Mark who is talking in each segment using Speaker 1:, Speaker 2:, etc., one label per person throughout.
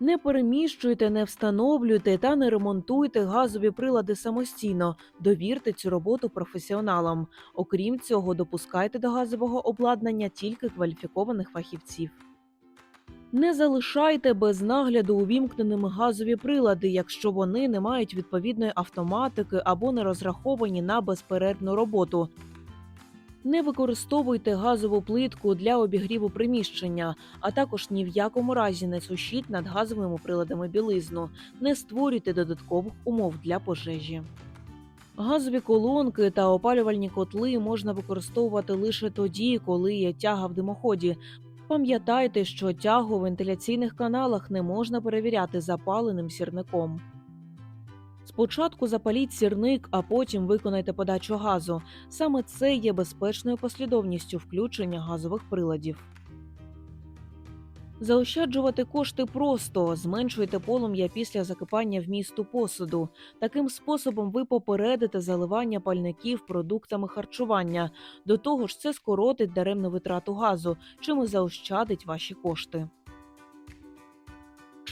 Speaker 1: Не переміщуйте, не встановлюйте та не ремонтуйте газові прилади самостійно. Довірте цю роботу професіоналам. Окрім цього, допускайте до газового обладнання тільки кваліфікованих фахівців. Не залишайте без нагляду увімкненими газові прилади, якщо вони не мають відповідної автоматики або не розраховані на безперервну роботу. Не використовуйте газову плитку для обігріву приміщення, а також ні в якому разі не сушіть над газовими приладами білизну, не створюйте додаткових умов для пожежі. Газові колонки та опалювальні котли можна використовувати лише тоді, коли є тяга в димоході. Пам'ятайте, що тягу в вентиляційних каналах не можна перевіряти запаленим сірником. Спочатку запаліть сірник, а потім виконайте подачу газу. Саме це є безпечною послідовністю включення газових приладів. Заощаджувати кошти просто зменшуйте полум'я після закипання вмісту посуду. Таким способом ви попередите заливання пальників продуктами харчування. До того ж, це скоротить даремну витрату газу, чим і заощадить ваші кошти.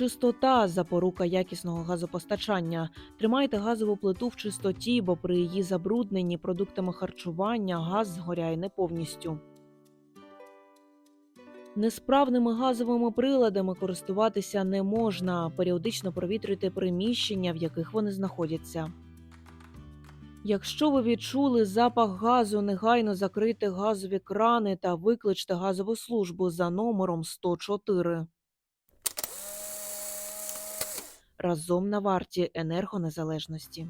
Speaker 1: Чистота запорука якісного газопостачання. Тримайте газову плиту в чистоті, бо при її забрудненні продуктами харчування газ згоряє не повністю. Несправними газовими приладами користуватися не можна. Періодично провітрюйте приміщення, в яких вони знаходяться. Якщо ви відчули запах газу, негайно закрийте газові крани та викличте газову службу за номером 104. Разом на варті енергонезалежності.